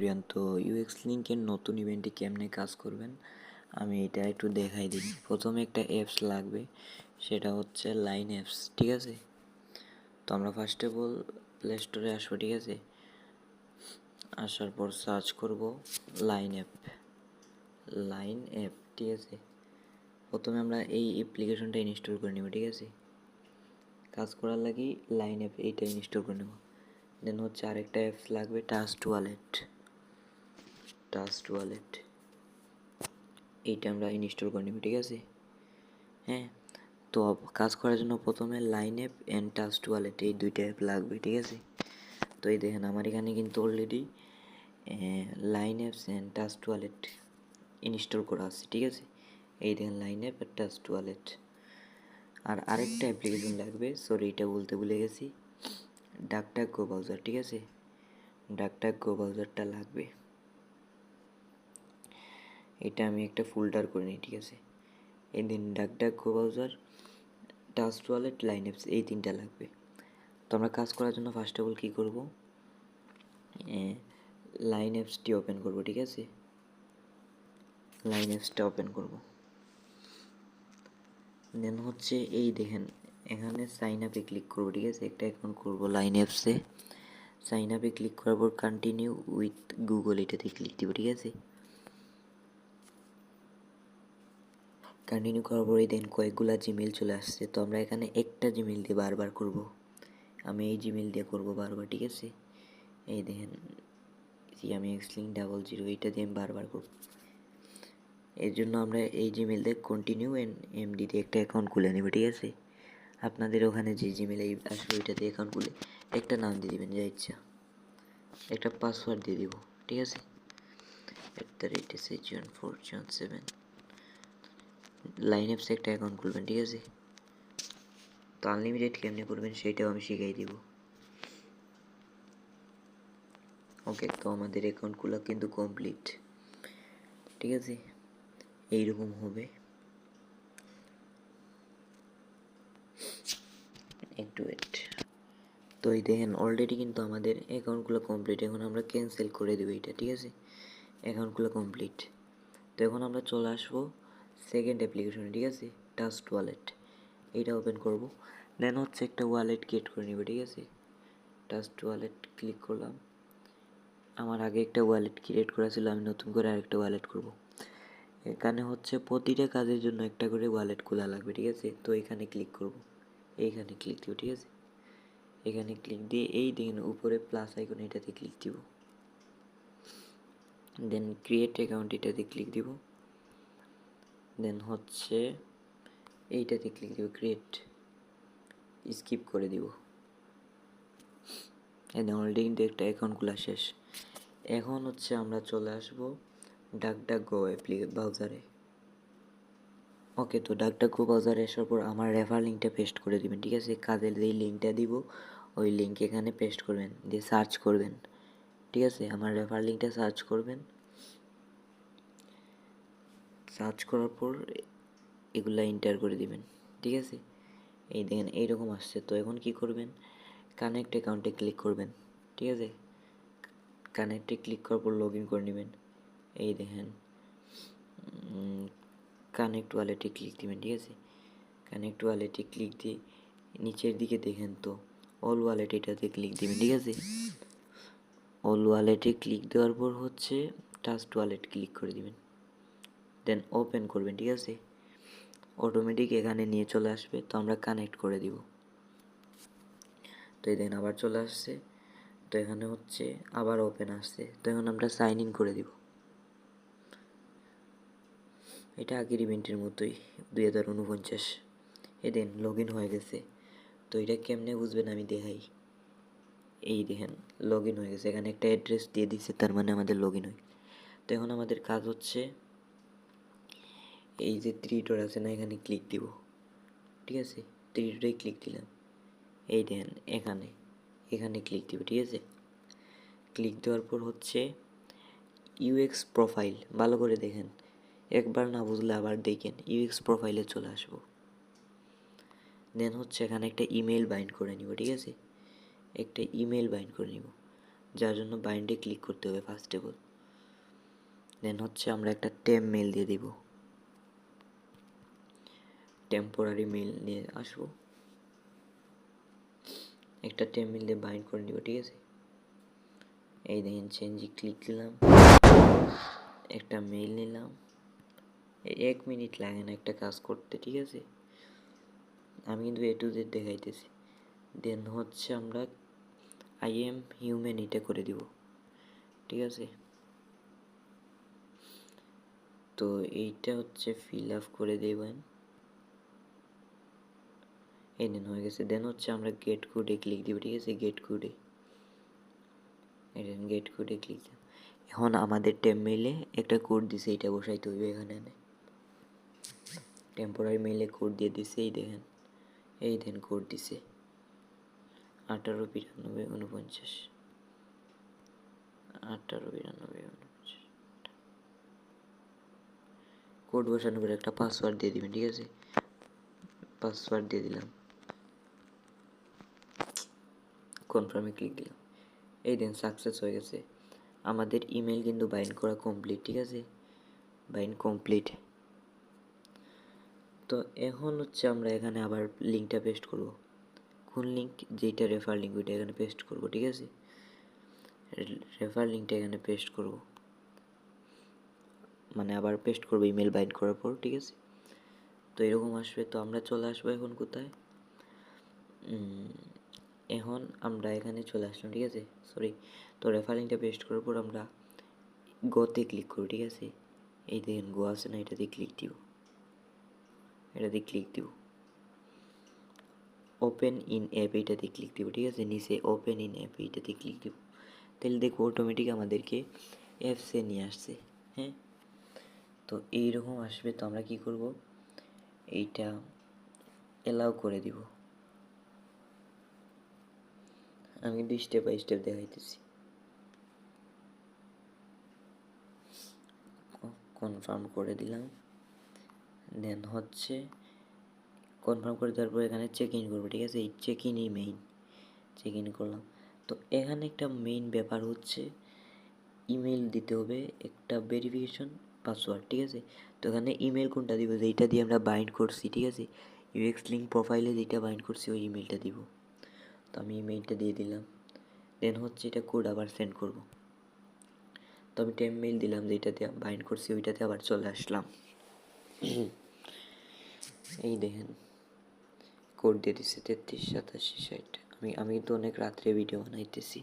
প্রিয়ান তো ইউএক্স লিঙ্কের নতুন ইভেন্টে কেমনে কাজ করবেন? আমি এটা একটু দেখাই দিই প্রথমে একটা অ্যাপস লাগবে, সেটা হচ্ছে লাইন অ্যাপস ঠিক আছে? তো আমরা ফার্স্ট অফ অল প্লে স্টোরে আসব, ঠিক আছে? আসার পর সার্চ করব লাইন অ্যাপ লাইন অ্যাপ ঠিক আছে? প্রথমে আমরা এই অ্যাপ্লিকেশনটা ইনস্টল করে নেব, ঠিক আছে? কাজ করার লাগি লাইন অ্যাপ এইটা ইনস্টল করে নেব। দেন হচ্ছে আরেকটা অ্যাপস লাগবে টাস্ট ওয়ালেট টাস্ট ওয়ালেট এইটা আমরা ইনস্টল করে নেব, ঠিক আছে? হ্যাঁ? তো কাজ করার জন্য প্রথমে Line app and Trust Wallet এই দুইটা অ্যাপ লাগবে, ঠিক আছে? তো এই দেখেন, আমার এখানে কিন্তু already Line apps and Trust Wallet install করা আছে, ঠিক আছে? এই দেখেন লাইন অ্যাপ আর টাস্ট ওয়ালেট আর আরেকটা অ্যাপ্লিকেশন লাগবে সরি এটা বলতে ভুলে গেছি। ডাকটাক গো ব্রাউজার ঠিক আছে? ডাকটাক গো ব্রাউজারটা লাগবে। এটা আমি একটা ফোল্ডার করে নিই, ঠিক আছে? এই দিন DuckDuckGo browser Trust Wallet Line apps এই তিনটা লাগবে। তো আমরা কাজ করার জন্য ফার্স্ট অফ অল কী করব? লাইন অ্যাপসটি ওপেন করব, ঠিক আছে? লাইন অ্যাপসটা ওপেন করব। দেন হচ্ছে এই দেখেন, এখানে সাইন আপে ক্লিক করব, ঠিক আছে? একটা অ্যাকাউন্ট করব লাইন অ্যাপসে সাইন আপে ক্লিক করার পর কন্টিনিউ উইথ গুগল এটাতে ক্লিক দিব, ঠিক আছে? কন্টিনিউ করার পরে দেন কয়েকগুলা জিমেল চলে আসছে। তো আমরা এখানে একটা জিমেল দিয়ে বারবার করব। আমি এই জিমেল দিয়ে করব বারবার, ঠিক আছে? এই দেখেন জি আমি এক্সলিং ডাবল জিরো এইটা দিয়ে আমি বারবার করব। এর জন্য আমরা এই জিমেল দিয়ে কন্টিনিউ এন এমডি দিয়ে একটা অ্যাকাউন্ট খুলে নেব, ঠিক আছে? আপনাদের ওখানে যে জিমেল এই আসবে ওইটাতে অ্যাকাউন্ট খুলে একটা নাম দিয়ে দিবেন, যা ইচ্ছা। একটা পাসওয়ার্ড দিয়ে দিব, ঠিক আছে? At the rate S H one four one seven Line অ্যাপসে একটা অ্যাকাউন্ট খুলবেন, ঠিক আছে? তো আনলিমিটেড কেমনে করবেন সেটাও আমি শিখাই দিব। ওকে তো আমাদের অ্যাকাউন্ট খোলা কিন্তু কমপ্লিট ঠিক আছে? এইরকম হবে। একটু ওয়েট তো এই দেখেন অলরেডি কিন্তু আমাদের অ্যাকাউন্টগুলো কমপ্লিট এখন আমরা ক্যান্সেল করে দেবো এটা, ঠিক আছে? অ্যাকাউন্টগুলো কমপ্লিট তো এখন আমরা চলে আসব সেকেন্ড অ্যাপ্লিকেশনে ঠিক আছে? টাস্ট ওয়ালেট এটা ওপেন করব। দেন হচ্ছে একটা ওয়ালেট ক্রিয়েট করে নেবে, ঠিক আছে? টাস্ট ওয়ালেট ক্লিক করলাম। আমার আগে একটা ওয়ালেট ক্রিয়েট করা ছিল, আমি নতুন করে আরেকটা ওয়ালেট করব। এখানে হচ্ছে প্রতিটা কাজের জন্য একটা করে ওয়ালেট খোলা লাগবে, ঠিক আছে? তো এখানে ক্লিক করব। এইখানে ক্লিক দিব, ঠিক আছে? এখানে ক্লিক দিয়ে এই দেখেন উপরে প্লাস আইকন এটাতে ক্লিক দিব। দেন ক্রিয়েট অ্যাকাউন্ট এটাতে ক্লিক দিব। দেন হচ্ছে এইটাতে ক্লিক দিব ক্রিয়েট স্কিপ করে দিব। দেন অলরেডি কিন্তু একটা অ্যাকাউন্ট খোলা শেষ। এখন হচ্ছে আমরা চলে আসব ডাক ডাক গো ব্রাউজারে ওকে তো ডাক ডাক গো ব্রাউজারে আসার পর আমার রেফার লিঙ্কটা পেস্ট করে দিবেন, ঠিক আছে? কাজের যেই লিঙ্কটা দিব, ওই লিঙ্ক এখানে পেস্ট করবেন, দিয়ে সার্চ করবেন। ঠিক আছে? আমার রেফার লিঙ্কটা সার্চ করবেন। সার্চ করার পর এগুলা এন্টার করে দিবেন, ঠিক আছে? এই দেখেন, এইরকম আসছে। তো এখন কি করবেন? কানেক্ট অ্যাকাউন্টে ক্লিক করবেন, ঠিক আছে? কানেক্টে ক্লিক করার পর লগ ইন করে নেবেন। এই দেখেন কানেক্ট ওয়ালেটে ক্লিক দিবেন, ঠিক আছে? কানেক্ট ওয়ালেটে ক্লিক দিয়ে নিচের দিকে দেখেন তো অল ওয়ালেট এটাতে ক্লিক দিবেন, ঠিক আছে? অল ওয়ালেটে ক্লিক দেওয়ার পর হচ্ছে টাস্ট ওয়ালেট ক্লিক করে দিবেন। দেন ওপেন করবেন, ঠিক আছে? অটোমেটিক এখানে নিয়ে চলে আসবে, তো আমরা কানেক্ট করে দিব। তো এই দেখেন আবার চলে আসছে, তো এখানে হচ্ছে আবার ওপেন আসছে, তো এখন আমরা সাইন ইন করে দিব। এটা আগের ইভেন্টের মতোই, দুই হাজার উনপঞ্চাশ এ দেন লগ ইন হয়ে গেছে, তো এটা কেমনে বুঝবেন আমি দেখাই। এই দেখেন লগ ইন হয়ে গেছে, এখানে একটা অ্যাড্রেস দিয়ে দিচ্ছে তার মানে আমাদের লগ ইন হয় তো এখন আমাদের কাজ হচ্ছে এই যে থ্রি ডট আছে না, এখানে ক্লিক দিব। ঠিক আছে? থ্রি ডটে ক্লিক দিলাম। এই দেখেন, এখানে এখানে ক্লিক দিব, ঠিক আছে? ক্লিক দেওয়ার পর হচ্ছে ইউএক্স প্রোফাইল ভালো করে দেখেন। একবার না বুঝলে আবার দেখেন ইউএক্স প্রোফাইলে চলে আসব। দেন হচ্ছে এখানে একটা ইমেল বাইন্ড করে নিব, ঠিক আছে? একটা ইমেল বাইন্ড করে নিব, যার জন্য বাইন্ডে ক্লিক করতে হবে ফার্স্ট অফ অল দেন হচ্ছে আমরা একটা টেম মেল দিয়ে দিব। টেম্পোরারি মেল নিয়ে আসব। একটা টেম মেল দিয়ে বাইন্ড করে নিব, ঠিক আছে? এই দেখেন চেঞ্জে ক্লিক দিলাম। একটা মেল নিলাম। এক মিনিট লাগে না একটা কাজ করতে, ঠিক আছে? আমি কিন্তু এ টু জেড দেখাইতেছি। দেন হচ্ছে আমরা আই এম হিউম্যান এটা করে দিব। ঠিক আছে? তো এইটা হচ্ছে ফিল আপ করে দেবেন। এই দেন হয়ে গেছে। দেন হচ্ছে আমরা গেট কোডে ক্লিক দিব, ঠিক আছে? গেট কোডে দেন গেট কোডে ক্লিক দিব এখন আমাদের টেম মেলে একটা কোড দিছে, এটা বসাইতে হইবে এখানে টেম্পোরারি মেলে কোড দিয়ে দিছে, এই দেখেন। এই দেন কোড দিছে। আঠারো বিরানব্বই উনপঞ্চাশ আঠারো বিরানব্বই উনপঞ্চাশ কোড বসানোর পরে একটা পাসওয়ার্ড দিয়ে দিবেন, ঠিক আছে? পাসওয়ার্ড দিয়ে দিলাম। কনফার্মে ক্লিক দিলাম। এই দেন সাকসেস হয়ে গেছে। আমাদের ইমেল কিন্তু বাইন্ড করা কমপ্লিট ঠিক আছে? বাইন্ড কমপ্লিট তো এখন হচ্ছে আমরা এখানে আবার লিঙ্কটা পেস্ট করব। কোন লিঙ্ক যেটা রেফার লিঙ্ক ওইটা এখানে পেস্ট করব, ঠিক আছে? রেফার লিঙ্কটা এখানে পেস্ট করব। মানে আবার পেস্ট করব ইমেল বাইন্ড করার পর, ঠিক আছে? তো এরকম আসবে। তো আমরা চলে আসব এখন কোথায়? এখন আমরা এখানে চলে আসলাম, ঠিক আছে? সরি তো রেফারিংটা পেস্ট করার পর আমরা গোতে ক্লিক করব ঠিক আছে? এই দেখেন গো আছে না, এটাতে ক্লিক দিব এটাতে ক্লিক দিব ওপেন ইন অ্যাপ এইটাতে ক্লিক দিব ঠিক আছে? নিচে ওপেন ইন অ্যাপ এইটাতে ক্লিক দিব তাহলে দেখব অটোমেটিক আমাদেরকে অ্যাপসে নিয়ে আসছে হ্যাঁ? তো এইরকম আসবে, তো আমরা কি করব? এইটা এলাও করে দিব। আমি কিন্তু স্টেপ বাই স্টেপ দেখাইতেছি। কনফার্ম করে দিলাম। দেন হচ্ছে কনফার্ম করে দেওয়ার পর এখানে চেক ইন করব, ঠিক আছে? এই চেক ইনই মেইন চেক ইন করলাম। তো এখানে একটা মেইন ব্যাপার হচ্ছে ইমেল দিতে হবে একটা ভেরিফিকেশন পাসওয়ার্ড ঠিক আছে? তো এখানে ইমেল কোনটা দিব? যেইটা দিয়ে আমরা বাইন্ড করছি, ঠিক আছে? ইউএক্স লিঙ্ক প্রোফাইলে যেটা বাইন্ড করছি, ওই ইমেলটা দিব। তো আমি ইমেলটা দিয়ে দিলাম। দেন হচ্ছে এটা কোড আবার সেন্ড করব। তো আমি টেম মেল দিলাম যেটাতে বাইন্ড করছি, ওইটাতে আবার চলে আসলাম। এই দেখেন কোড দিয়ে দিচ্ছে তেত্রিশ, সাতাশি, ষাট। আমি আমি তো অনেক রাত্রে ভিডিও বানাইতেছি।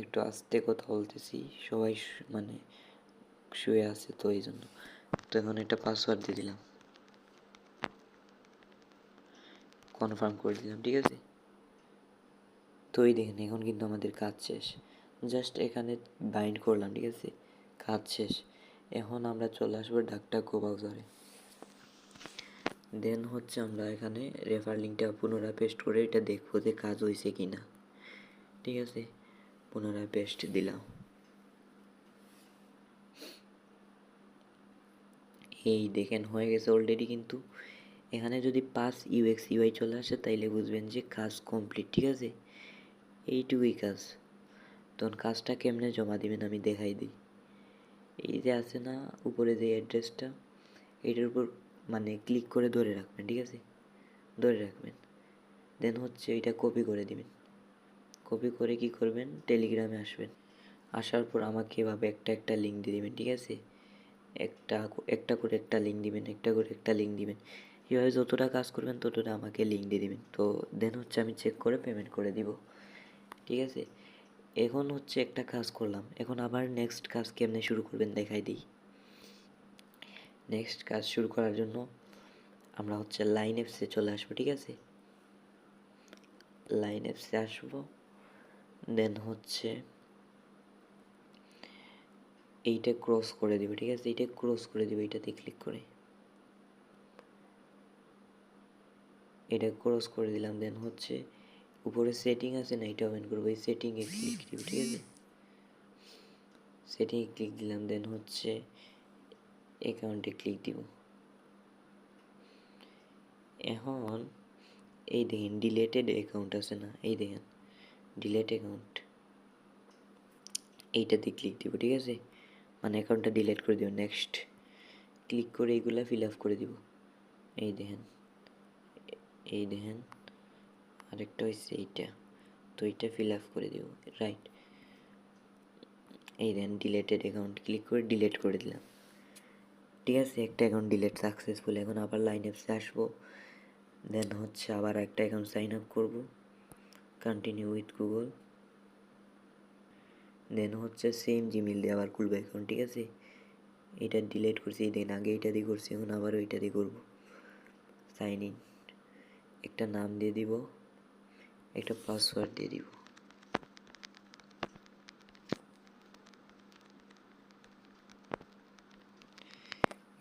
একটু আস্তে কথা বলতেছি, সবাই মানে শুয়ে আছে তো এই জন্য তো এখন একটা পাসওয়ার্ড দিয়ে দিলাম। কনফার্ম করে দিলাম, ঠিক আছে? তো এই দেখেন, এখন কিন্তু আমাদের কাজ শেষ। জাস্ট এখানে বাইন্ড করলাম, ঠিক আছে? কাজ শেষ। এখন আমরা চলে আসব ডাক্তার ব্রাউজারে দেন হচ্ছে আমরা এখানে রেফার লিঙ্কটা পুনরায় পেস্ট করে এটা দেখব যে কাজ হয়েছে কি না ঠিক আছে? পুনরায় পেস্ট দিলাম। এই দেখেন, হয়ে গেছে অলরেডি কিন্তু। এখানে যদি পাস ইউএক্স ইউআই চলে আসে, তাইলে বুঝবেন যে কাজ কমপ্লিট ঠিক আছে? এইটুকুই কাজ। তখন কাজটা কেমনে জমা দিবেন আমি দেখাই দিই। এই যে আছে না, উপরে যে অ্যাড্রেসটা এটার উপর মানে ক্লিক করে ধরে রাখবেন, ঠিক আছে? ধরে রাখবেন। দেন হচ্ছে এটা কপি করে দিবেন। কপি করে কি করবেন? টেলিগ্রামে আসবেন। আসার পর আমাকে এভাবে একটা একটা লিঙ্ক দিয়ে দিবেন, ঠিক আছে? একটা একটা করে একটা লিঙ্ক দিবেন, একটা করে একটা লিঙ্ক দিবেন। এভাবে যতটা কাজ করবেন ততটা আমাকে লিঙ্ক দিয়ে দিবেন। তো দেন হচ্ছে আমি চেক করে পেমেন্ট করে দিব। ঠিক আছে? এখন হচ্ছে একটা কাজ করলাম। এখন আবার নেক্সট কাজ কেমনে শুরু করবেন দেখাই দিই। নেক্সট কাজ শুরু করার জন্য আমরা হচ্ছে লাইন অ্যাপসে চলে আসব, ঠিক আছে? লাইন অ্যাপসে আসব। দেন হচ্ছে এইটা ক্রস করে দিবে, ঠিক আছে? এইটা ক্রস করে দিবে, এইটাতে ক্লিক করে। এটা ক্রস করে দিলাম দেন হচ্ছে উপরে সেটিং আছে না, এটা ওপেন করব। এই সেটিংয়ে ক্লিক দিব ঠিক আছে? সেটিংয়ে ক্লিক দিলাম দেন হচ্ছে অ্যাকাউন্টে ক্লিক দিব। এখন এই দেখেন ডিলেটেড অ্যাকাউন্ট আছে না, এই দেখেন ডিলেট অ্যাকাউন্ট এইটাতে ক্লিক দিব, ঠিক আছে? মানে অ্যাকাউন্টটা ডিলেট করে দিব। নেক্সট ক্লিক করে এইগুলা ফিল আপ করে দিব। এই দেখেন। এই দেখেন, আরেকটা হচ্ছে এইটা। তো এইটা ফিল আপ করে দিব রাইট এই দেন ডিলেটেড অ্যাকাউন্ট ক্লিক করে ডিলেট করে দিলাম। ঠিক আছে, একটা অ্যাকাউন্ট ডিলেট সাকসেসফুল এখন আবার লাইন অ্যাপসে আসব। দেন হচ্ছে আবার একটা অ্যাকাউন্ট সাইন আপ করব। কন্টিনিউ উইথ গুগল দেন হচ্ছে সেম জিমেল দিয়ে আবার খুলবে অ্যাকাউন্ট ঠিক আছে? এটা ডিলেট করছি, এই দিন আগে এটা দিয়ে করছি, এখন আবার ওইটা দিয়ে করব। সাইন ইন একটা নাম দিয়ে দিব, একটা পাসওয়ার্ড দিয়ে দিব।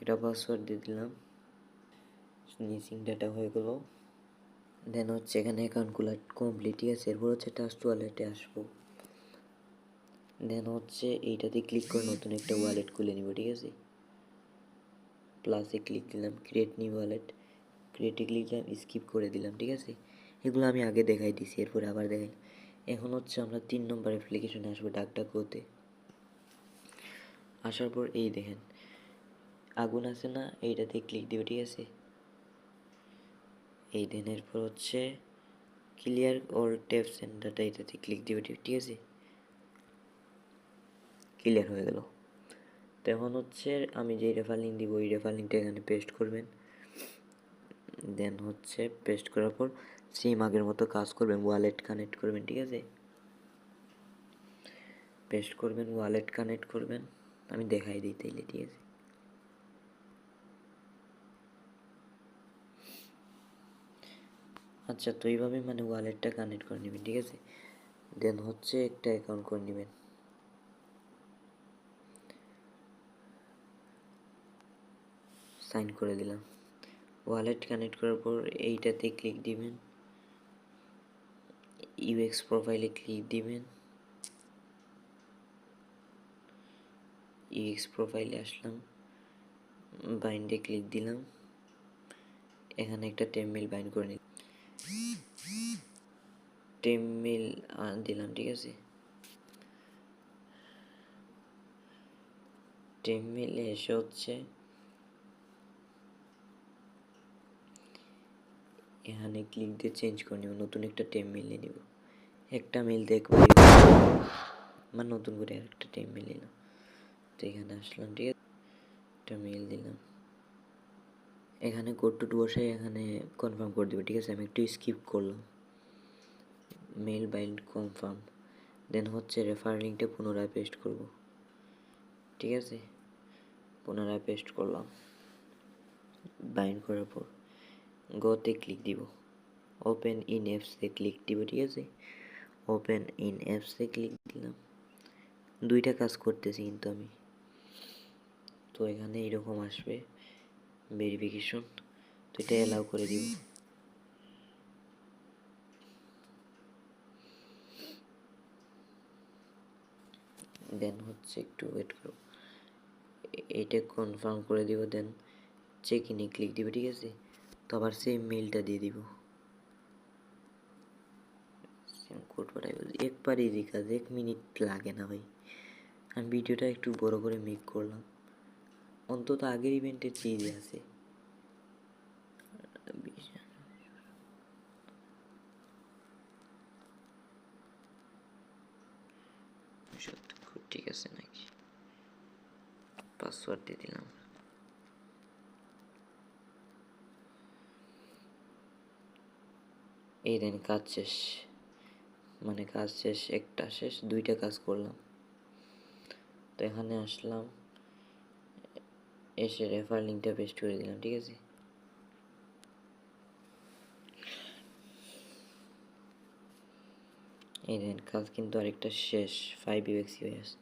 এটা পাসওয়ার্ড দিয়ে দিলাম। মিসিং ডাটা হয়ে গেল। দেন হচ্ছে এখানে অ্যাকাউন্ট খোলা কমপ্লিট আছে? এরপর হচ্ছে টাস্ট ওয়ালেটে আসব। দেন হচ্ছে এইটাতে ক্লিক করে নতুন একটা ওয়ালেট খুলে নিব, ঠিক আছে? প্লাসে ক্লিক দিলাম ক্রিয়েট নিউ ওয়ালেট দিলাম স্কিপ করে দিলাম, ঠিক আছে? এগুলো আমি আগে দেখাই দিছি, এরপরে আবার দেখাই। এখন হচ্ছে আমরা তিন নম্বর অ্যাপ্লিকেশনে আসব ডাক ডাক আসার পর এই দেখেন, আগুন আছে না? এইটাতে ক্লিক দেবে, ঠিক আছে? এই দেন, এরপর হচ্ছে ক্লিয়ার ওর টেপস সেন্টারটা এটাতে ক্লিক দেবে, ঠিক আছে? ক্লিয়ার হয়ে গেল। তো এখন হচ্ছে আমি যেই রেফার লিঙ্ক দিব, ওই রেফার লিঙ্কটা এখানে পেস্ট করবেন। দেন হচ্ছে পেস্ট করার পর সেম আগের মতো কাজ করবেন ওয়ালেট কানেক্ট করবেন, ঠিক আছে? পেস্ট করবেন ওয়ালেট কানেক্ট করবেন, আমি দেখাই দিই তাইলে, ঠিক আছে? আচ্ছা তো এইভাবে মানে ওয়ালেটটা কানেক্ট করে নেবেন, ঠিক আছে? দেন হচ্ছে একটা অ্যাকাউন্ট করে নেবেন। সাইন করে দিলাম। ওয়ালেট কানেক্ট করার পর এইটাতে ক্লিক দিবেন। ইউএক্স প্রোফাইলে ক্লিক দিবেন। ইউএক্স প্রোফাইলে আসলাম। বাইন্ডে ক্লিক দিলাম। এখানে একটা টেমমেল বাইন্ড করে নিলাম। টেমমেল দিলাম, ঠিক আছে? টেমমেলে এসে হচ্ছে এখানে ক্লিক দিয়ে চেঞ্জ করে নেব, নতুন একটা টেম মেল নিয়ে নেব। একটা মেল দেখব আমার নতুন করে আরেকটা টেম মেল নিলাম। তো এখানে আসলাম, ঠিক আছে? একটা মেল দিলাম। এখানে কোড টু বসে এখানে কনফার্ম করে দেবো, ঠিক আছে? আমি একটু স্কিপ করলাম। মেল বাইন্ড কনফার্ম দেন হচ্ছে রেফার লিঙ্কটা পুনরায় পেস্ট করব। ঠিক আছে? পুনরায় পেস্ট করলাম। বাইন্ড করার পর। গোতে ক্লিক দিব। ওপেন ইন অ্যাপসে ক্লিক দিব, ঠিক আছে? ওপেন ইন অ্যাপসে ক্লিক দিলাম। দুইটা কাজ করতেছি কিন্তু আমি। তো এখানে এরকম আসবে ভেরিফিকেশন তো এটা অ্যালাউ করে দিব। দেন হচ্ছে একটু ওয়েট করো। এইটা কনফার্ম করে দিব দেন চেক ইনে ক্লিক দিবে, ঠিক আছে? তো আবার সেম মেলটা দিয়ে দিব। কোড পাঠাই বলছি। একবার ইজি কাজ এক মিনিট লাগে না ভাই। আমি ভিডিওটা একটু বড় করে মেক করলাম। অন্তত আগের ইভেন্টের চেয়ে আছে। ঠিক আছে নাকি? পাসওয়ার্ড দিয়ে দিলাম। এই দেন কাজ শেষ। মানে কাজ শেষ, একটা শেষ, দুইটা কাজ করলাম। তো এখানে আসলাম, এসে রেফার লিঙ্কটা পেস্ট করে দিলাম, ঠিক আছে? এই দেন কাজ কিন্তু আরেকটা শেষ ফাইভ ইউএক্সি হয়ে আসে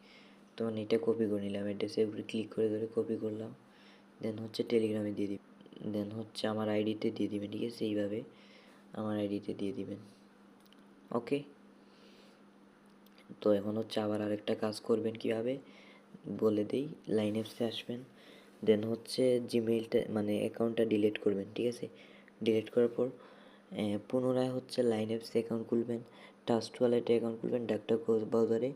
তখন এটা কপি করে নিলাম অ্যাড্রেসের উপরে ক্লিক করে ধরে কপি করলাম। দেন হচ্ছে টেলিগ্রামে দিয়ে দিই দেন হচ্ছে আমার আইডিতে দিয়ে দিবে, ঠিক আছে? এইভাবে। আমার আইডিতে দিয়ে দিবেন। ওকে তো এখন হচ্ছে আবার আরেকটা কাজ করবেন কীভাবে? বলে দিই লাইন অ্যাপসে আসবেন। দেন হচ্ছে জিমেইলটা মানে অ্যাকাউন্টটা ডিলিট করবেন, ঠিক আছে? ডিলিট করার পর পুনরায় হচ্ছে লাইন অ্যাপস অ্যাকাউন্ট খুলবেন। টাস্ট ওয়ালেটে অ্যাকাউন্ট খুলবেন ডাক্তার ব্রাউজারে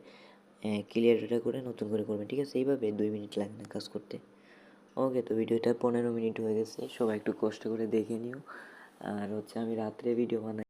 ক্লিয়ার ডেটা করে নতুন করে করবেন, ঠিক আছে? এইভাবে দুই মিনিট লাগে না কাজ করতে। ওকে তো ভিডিওটা পনেরো মিনিট হয়ে গেছে, সবাই একটু কষ্ট করে দেখে নিও। আর হচ্ছে আমি রাত্রে ভিডিও বানাই।